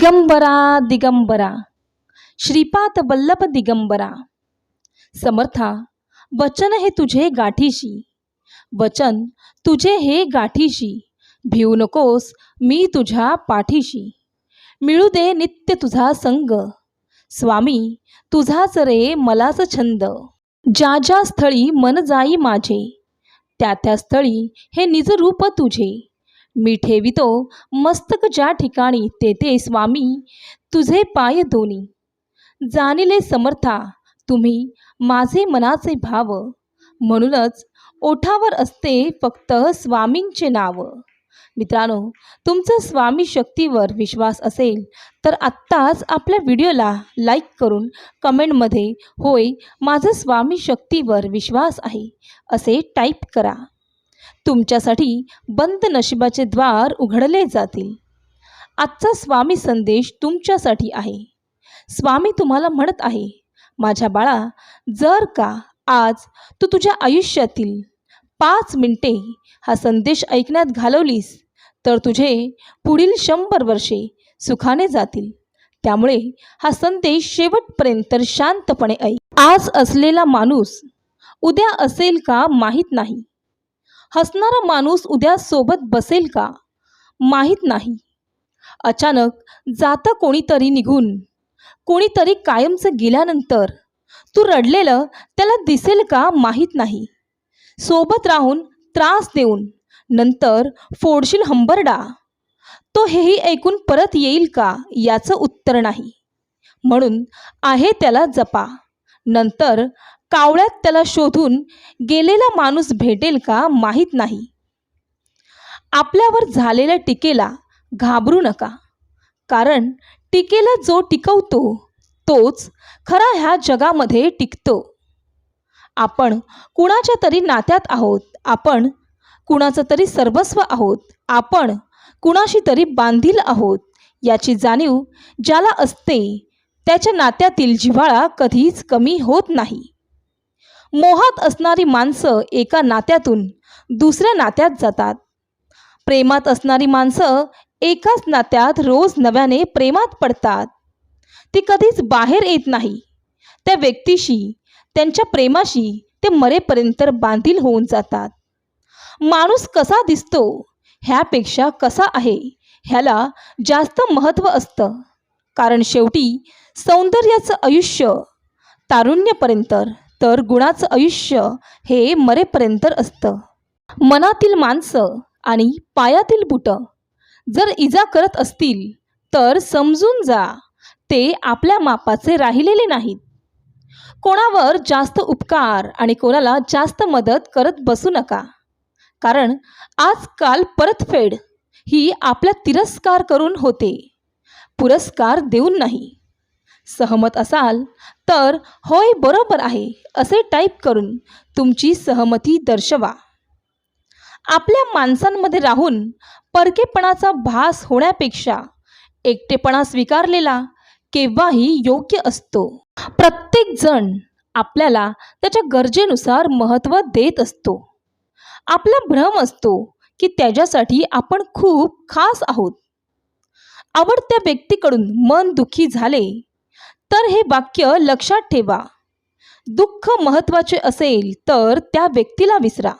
दिगंबरा दिगंबरा. श्रीपाद वल्लभ दिगंबरा. समर्था वचन हे तुझे गाठीशी. वचन तुझे हे गाठीशी. भिऊ नकोस मी तुझ्या पाठीशी. मिळू दे नित्य तुझा संग. स्वामी तुझाच रे मलाच छंद. ज्या ज्या स्थळी मन जाई माझे त्या त्या स्थळी हे निजरूप तुझे. मी ठेवितो मस्तक ज्या ठिकाणी तेथे स्वामी तुझे पाय दोनी जाणिले समर्था तुम्ही माझे मनाचे भाव. म्हणूनच ओठावर असते फक्त स्वामींचे नाव. मित्रांनो तुमचं स्वामी शक्तीवर विश्वास असेल तर आत्ताच आपल्या व्हिडिओला लाईक करून कमेंटमध्ये होय माझं स्वामी शक्तीवर विश्वास आहे असे टाईप करा. तुमच्यासाठी बंद नशिबाचे द्वार उघडले जातील. आजचा स्वामी संदेश तुमच्यासाठी आहे. स्वामी तुम्हाला म्हणत आहे माझ्या बाळा जर का आज तू तुझ्या आयुष्यातील पाच मिनिटे हा संदेश ऐकण्यात घालवलीस तर तुझे पुढील शंभर वर्षे सुखाने जातील. त्यामुळे हा संदेश शेवटपर्यंत शांतपणे ऐक. आज असलेला माणूस उद्या असेल का माहीत नाही. हसणारा माणूस उद्या सोबत बसेल का? माहीत नाही. अचानक जातं कोणीतरी निघून. कोणीतरी कायमचं गेल्यानंतर. तू रडलेलं त्याला दिसेल का माहीत नाही. सोबत राहून त्रास देऊन. नंतर फोडशील हंबरडा. तो हेही ऐकून परत येईल का याचं उत्तर नाही. म्हणून आहे त्याला जपा. नंतर कावळ्यात त्याला शोधून गेलेला माणूस भेटेल का माहीत नाही. आपल्यावर झालेल्या टीकेला घाबरू नका. कारण टीकेला जो टिकवतो तोच खरा ह्या जगामध्ये टिकतो. आपण कुणाच्या तरी नात्यात आहोत आपण कुणाचं तरी सर्वस्व आहोत आपण कुणाशी तरी बांधील आहोत याची जाणीव ज्याला असते त्याच्या नात्यातील जिव्हाळा कधीच कमी होत नाही. मोहात असणारी माणसं एका नात्यातून दुसऱ्या नात्यात जातात. प्रेमात असणारी माणसं एकाच नात्यात रोज नव्याने प्रेमात पडतात. ती कधीच बाहेर येत नाही. त्या व्यक्तीशी त्यांच्या प्रेमाशी ते मरेपर्यंत बांधील होऊन जातात. माणूस कसा दिसतो ह्यापेक्षा कसा आहे ह्याला जास्त महत्त्व असतं. कारण शेवटी सौंदर्याचं आयुष्य तारुण्यपर्यंत तर गुणाचं आयुष्य हे मरेपर्यंत असतं. मनातील माणसं आणि पायातील बुटं जर इजा करत असतील तर समजून जा ते आपल्या मापाचे राहिलेले नाहीत. कोणावर जास्त उपकार आणि कोणाला जास्त मदत करत बसू नका. कारण आजकाल परतफेड ही आपला तिरस्कार करून होते. पुरस्कार देऊन नाही. सहमत असाल तर होय बरोबर आहे असे टाईप करून तुमची सहमती दर्शवा. आपल्या माणसांमध्ये राहून परकेपणाचा भास होण्यापेक्षा एकटेपणा स्वीकारलेला केव्हाही योग्य असतो. प्रत्येक जण आपल्याला त्याच्या गरजेनुसार महत्त्व देत असतो. आपला भ्रम असतो की त्याच्यासाठी आपण खूप खास आहोत. आवडत्या व्यक्तीकडून मन दुखी झाले तर हे वाक्य लक्षात ठेवा. दुःख महत्त्वाचे असेल तर त्या व्यक्तीला विसरा.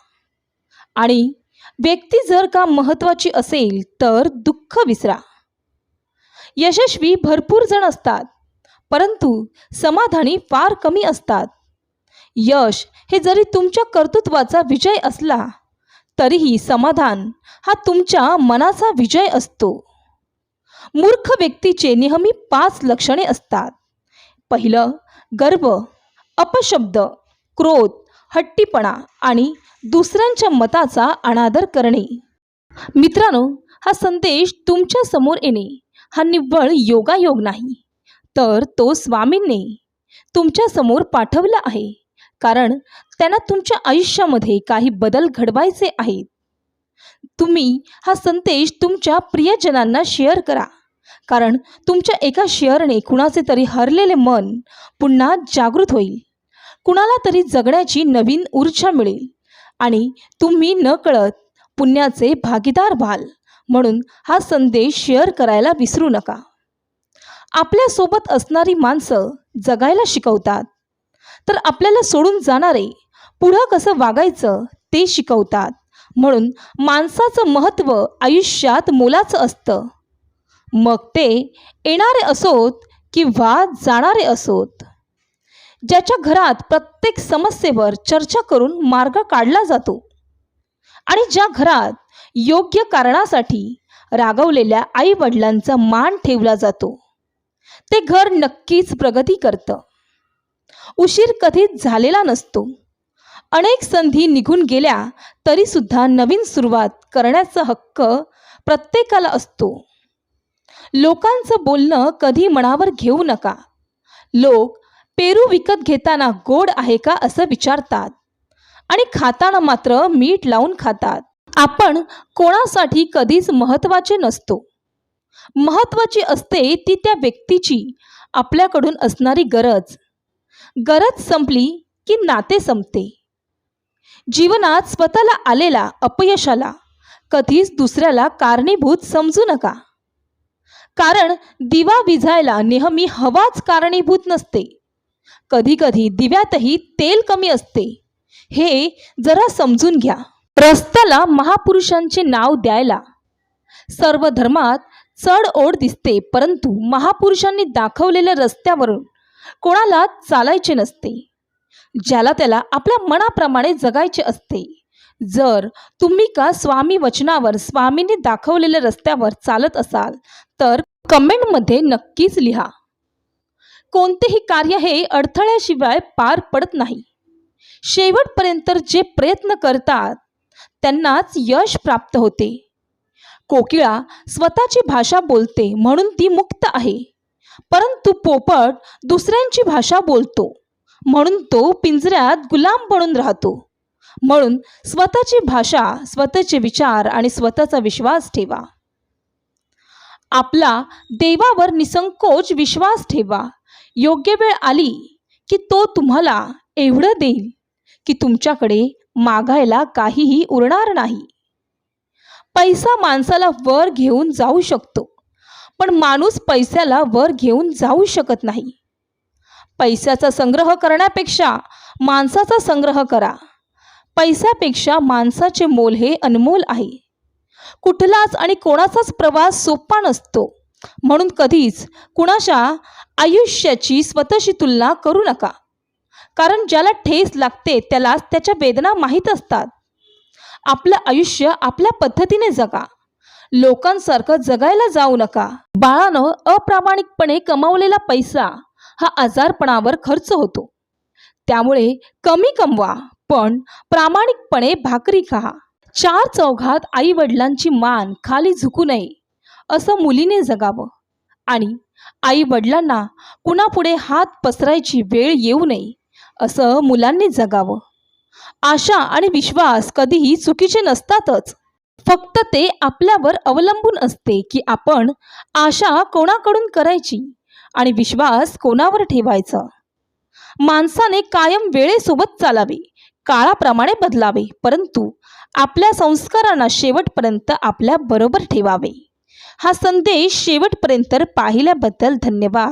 आणि व्यक्ती जर का महत्त्वाची असेल तर दुःख विसरा. यशस्वी भरपूर जण असतात परंतु समाधानी फार कमी असतात. यश हे जरी तुमच्या कर्तृत्वाचा विजय असला तरीही समाधान हा तुमच्या मनाचा विजय असतो. मूर्ख व्यक्तीचे नेहमी पाच लक्षणे असतात. पहिलं गर्व अपशब्द क्रोध हट्टीपणा आणि दुसऱ्यांच्या मताचा अनादर करणे. मित्रांनो हा संदेश तुमच्यासमोर येणे हा निव्वळ योगायोग नाही. तर तो स्वामींनी तुमच्यासमोर पाठवला आहे. कारण त्यांना तुमच्या आयुष्यामध्ये काही बदल घडवायचे आहेत. तुम्ही हा संदेश तुमच्या प्रियजनांना शेअर करा. कारण तुमच्या एका शेअरने कुणाचे तरी हरलेले मन पुन्हा जागृत होईल. कुणाला तरी जगण्याची नवीन ऊर्जा मिळेल. आणि तुम्ही न कळत पुण्याचे भागीदार व्हाल म्हणून हा संदेश शेअर करायला विसरू नका. आपल्यासोबत असणारी माणसं जगायला शिकवतात. तर आपल्याला सोडून जाणारे पुढं कसं वागायचं ते शिकवतात. म्हणून माणसाचं महत्त्व आयुष्यात मोलाचं असतं. मग ते येणारे असोत किंवा जाणारे असोत? ज्याच्या घरात प्रत्येक समस्येवर चर्चा करून मार्ग काढला जातो आणि ज्या घरात योग्य कारणासाठी रागवलेल्या आई वडिलांचा मान ठेवला जातो ते घर नक्कीच प्रगती करतं. उशीर कधीच झालेला नसतो. अनेक संधी निघून गेल्या तरीसुद्धा नवीन सुरुवात करण्याचा हक्क प्रत्येकाला असतो. लोकांचं बोलणं कधी मनावर घेऊ नका. लोक पेरू विकत घेताना गोड आहे का असं विचारतात. आणि खाताना मात्र मीठ लावून खातात. आपण कोणासाठी कधीच महत्त्वाचे नसतो. महत्त्वाची असते ती त्या व्यक्तीची आपल्याकडून असणारी गरज. गरज संपली की नाते संपते. जीवनात स्वतःला आलेला अपयशाला कधीच दुसऱ्याला कारणीभूत समजू नका. कारण दिवा विझायला नेहमी हवाच कारणीभूत नसते. कधीकधी दिव्यातही तेल कमी असते. हे जरा समजून घ्या. रस्त्याला महापुरुषांचे नाव द्यायला. सर्व धर्मात चढ ओढ दिसते परंतु महापुरुषांनी दाखवलेल्या रस्त्यावरून कोणाला चालायचे नसते. ज्याला त्याला आपल्या मनाप्रमाणे जगायचे असते. जर तुम्ही का स्वामी वचनावर स्वामींनी दाखवलेल्या रस्त्यावर चालत असाल तर कमेंटमध्ये नक्कीच लिहा. कोणतेही कार्य हे अडथळ्याशिवाय पार पडत नाही. शेवटपर्यंत जे प्रयत्न करतात त्यांनाच यश प्राप्त होते. कोकिळा स्वतःची भाषा बोलते म्हणून ती मुक्त आहे. परंतु पोपट दुसऱ्यांची भाषा बोलतो म्हणून तो पिंजऱ्यात गुलाम बनून राहतो. म्हणून स्वतःची भाषा स्वतःचे विचार आणि स्वतःचा विश्वास ठेवा. आपला देवावर निसंकोच विश्वास ठेवा. योग्य वेळ आली की तो तुम्हाला एवढं देईल की तुमच्याकडे मागायला काहीही उरणार नाही. पैसा माणसाला वर घेऊन जाऊ शकतो पण माणूस पैशाला वर घेऊन जाऊ शकत नाही. पैशाचा संग्रह करण्यापेक्षा माणसाचा संग्रह करा. पैशापेक्षा माणसाचे मोल हे अनमोल आहे. कुठलाच आणि कोणाचाच प्रवास सोपा नसतो. म्हणून कधीच कुणाच्या आयुष्याची स्वतःशी तुलना करू नका. कारण ज्याला ठेस लागते त्यालाच त्याच्या वेदना माहीत असतात. आपलं आयुष्य आपल्या पद्धतीने जगा. लोकांसारखं जगायला जाऊ नका. बाळानं अप्रामाणिकपणे कमावलेला पैसा हा आजारपणावर खर्च होतो. त्यामुळे कमी कमवा पण प्रामाणिकपणे भाकरी खा. चार चौघात आई वडिलांची मान खाली झुकू नये असं मुलीने जगावं. आणि आई वडिलांना कुणापुढे हात पसरायची वेळ येऊ नये असं मुलांनी जगावं. आशा आणि विश्वास कधीही चुकीचे नसतातच. फक्त ते आपल्यावर अवलंबून असते की आपण आशा कोणाकडून करायची आणि विश्वास कोणावर ठेवायचा? माणसाने कायम वेळेसोबत चालावे काळाप्रमाणे बदलावे परंतु आपल्या संस्कारांना शेवटपर्यंत आपल्या बरोबर ठेवावे. हा संदेश शेवटपर्यंत पाहिल्याबद्दल धन्यवाद.